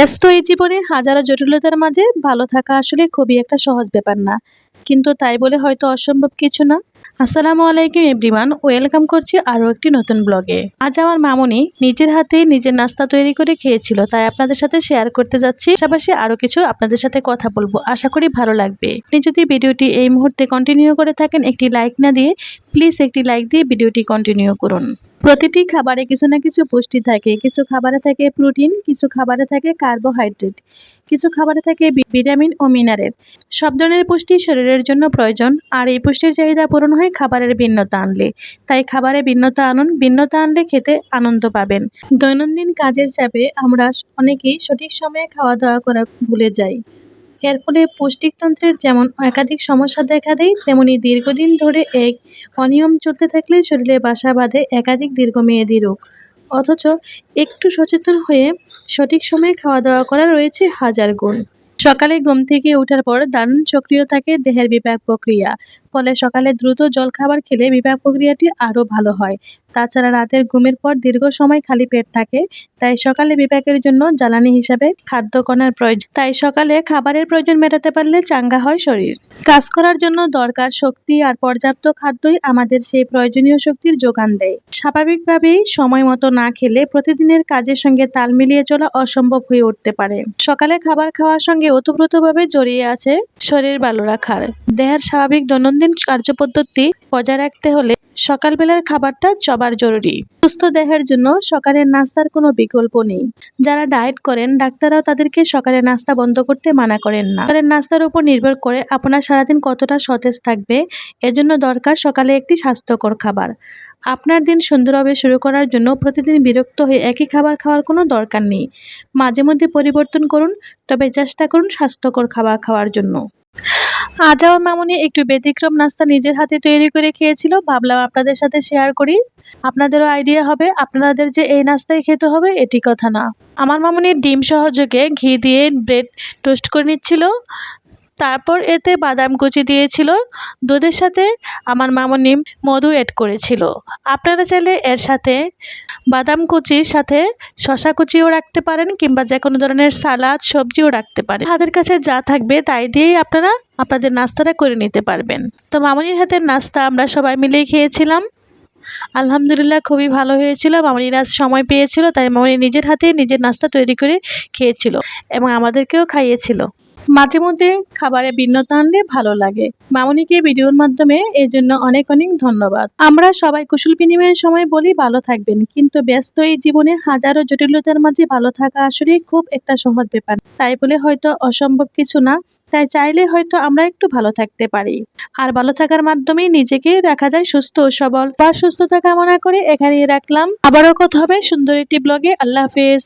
ব্যস্ত এই জীবনে, হাজারো জটিলতার মাঝে ভালো থাকা আসলে খুবই একটা সহজ ব্যাপার না। কিন্তু তাই বলে হয়তো অসম্ভব কিছু না। আসসালামু আলাইকুম এভরিওয়ান, ওয়েলকাম করছি আরও একটি নতুন ব্লগে। আজ আমার মামনি নিজের হাতে নিজের নাস্তা তৈরি করে খেয়েছিল, তাই আপনাদের সাথে শেয়ার করতে যাচ্ছি। পাশাপাশি আরও কিছু আপনাদের সাথে কথা বলব, আশা করি ভালো লাগবে। আপনি যদি ভিডিওটি এই মুহূর্তে কন্টিনিউ করে থাকেন, একটি লাইক না দিয়ে প্লিজ একটি লাইক দিয়ে ভিডিওটি কন্টিনিউ করুন। প্রতিটি খাবারে কিছু না কিছু পুষ্টি থাকে, কিছু খাবারে থাকে প্রোটিন কিছু খাবারে থাকে কার্বোহাইড্রেট কিছু খাবারে থাকে ভিটামিন ও মিনারেল সব ধরনের পুষ্টি শরীরের জন্য প্রয়োজন, আর এই পুষ্টির চাহিদা পূরণ হয় খাবারের ভিন্নতা আনলে। তাই খাবারে ভিন্নতা আনুন, ভিন্নতা আনলে খেতে আনন্দ পাবেন। দৈনন্দিন কাজের চাপে আমরা অনেকেই সঠিক সময়ে খাওয়া দাওয়া করা ভুলে যাই। এর ফলে পুষ্টিতন্ত্রের যেমন একাধিক সমস্যা দেখা দেয়, তেমনি দীর্ঘদিন ধরে এক অনিয়ম চলতে থাকলে শরীরে বাসা বাঁধে একাধিক দীর্ঘমেয়াদী রোগ। অথচ একটু সচেতন হয়ে সঠিক সময়ে খাওয়া দাওয়া করা রয়েছে হাজার গুণ। সকালে ঘুম থেকে ওঠার পর দারুণ সক্রিয় থাকে দেহের বিপাক প্রক্রিয়া। ফলে সকালে দ্রুত জলখাবার খেলে বিপাক প্রক্রিয়াটি আরও ভালো হয়। তাছাড়া রাতের ঘুমের পর দীর্ঘ সময় খালি পেট থাকে, তাই সকালে বিপাকের জন্য জ্বালানি হিসাবে খাদ্য কণার প্রয়োজন। তাই সকালে খাবারের প্রয়োজন মেটাতে পারলে চাঙ্গা হয় শরীর। কাজ করার জন্য দরকার শক্তি আর পর্যাপ্ত খাদ্যই আমাদের সেই প্রয়োজনীয় শক্তির যোগান দেয়। স্বাভাবিকভাবেই সময় মতো না খেলে প্রতিদিনের কাজের সঙ্গে তাল মিলিয়ে চলা অসম্ভব হয়ে উঠতে পারে। সকালে খাবার খাওয়ার সঙ্গে ওতপ্রোতভাবে জড়িয়ে আছে শরীর ভালো রাখার। দেহের স্বাভাবিক দৈনন্দিন কার্যপদ্ধতি বজায় রাখতে হলে সকালবেলার খাবারটা চবার জরুরি। সুস্থ দেহের জন্য সকালের নাস্তার কোনো বিকল্প নেই। যারা ডায়েট করেন, ডাক্তাররাও তাদেরকে সকালের নাস্তা বন্ধ করতে মানা করেন না। সকালের নাস্তার উপর নির্ভর করে আপনার সারাদিন কতটা সতেজ থাকবে। এজন্য দরকার সকালে একটি স্বাস্থ্যকর খাবার। আপনার দিন সুন্দরভাবে শুরু করার জন্য প্রতিদিন বিরক্ত হয়ে একই খাবার খাওয়ার কোনো দরকার নেই। মাঝে মধ্যে পরিবর্তন করুন, তবে চেষ্টা করুন স্বাস্থ্যকর খাবার খাওয়ার জন্য। আজ আমার মামনি একটু ব্যতিক্রম নাস্তা নিজের হাতে তৈরি করে খেয়েছিল। ভাবলাম আপনাদের সাথে শেয়ার করি। আপনাদেরও আইডিয়া হবে, আপনাদের যে এই নাস্তায় খেতে হবে, এটি কথা না। আমার মামনি ডিম সহযোগে ঘি দিয়ে ব্রেড টোস্ট করে নিচ্ছিল। তারপর এতে বাদাম কুচি দিয়েছিল, দুধের সাথে আমার মামনি মধু অ্যাড করেছিল। আপনারা চাইলে এর সাথে বাদাম কুচির সাথে শশা কুচিও রাখতে পারেন কিংবা যে কোনো ধরনের সালাদ, সবজিও রাখতে পারেন। হাতের কাছে যা থাকবে তাই দিয়েই আপনারা আপনাদের নাস্তাটা করে নিতে পারবেন। তো মামনির হাতের নাস্তা আমরা সবাই মিলেই খেয়েছিলাম। আলহামদুলিল্লাহ খুবই ভালো হয়েছিল। মামনির সময় পেয়েছিল, তাই মামনি নিজের হাতে নিজের নাস্তা তৈরি করে খেয়েছিল এবং আমাদেরকেও খাইয়েছিল। মাঝে মধ্যে খাবারে ভিন্নতা আনলে ভালো লাগে। মামনিকে ভিডিওর মাধ্যমে এই জন্য অনেক অনেক ধন্যবাদ। আমরা সবাই কুশল বিনিময়ের সময় বলি, ভালো থাকবেন। কিন্তু ব্যস্ত এই জীবনে হাজারো জটিলতার মাঝে ভালো থাকা আসলে খুব একটা সহজ ব্যাপার। তাই বলে হয়তো অসম্ভব কিছু না, তাই চাইলে হয়তো আমরা একটু ভালো থাকতে পারি। আর ভালো থাকার মাধ্যমেই নিজেকে রাখা যায় সুস্থ ও সবল। বা সুস্থতা কামনা করে এখানেই রাখলাম। আবারও কথা হবে সুন্দর একটি ব্লগে আল্লাহ হাফেজ।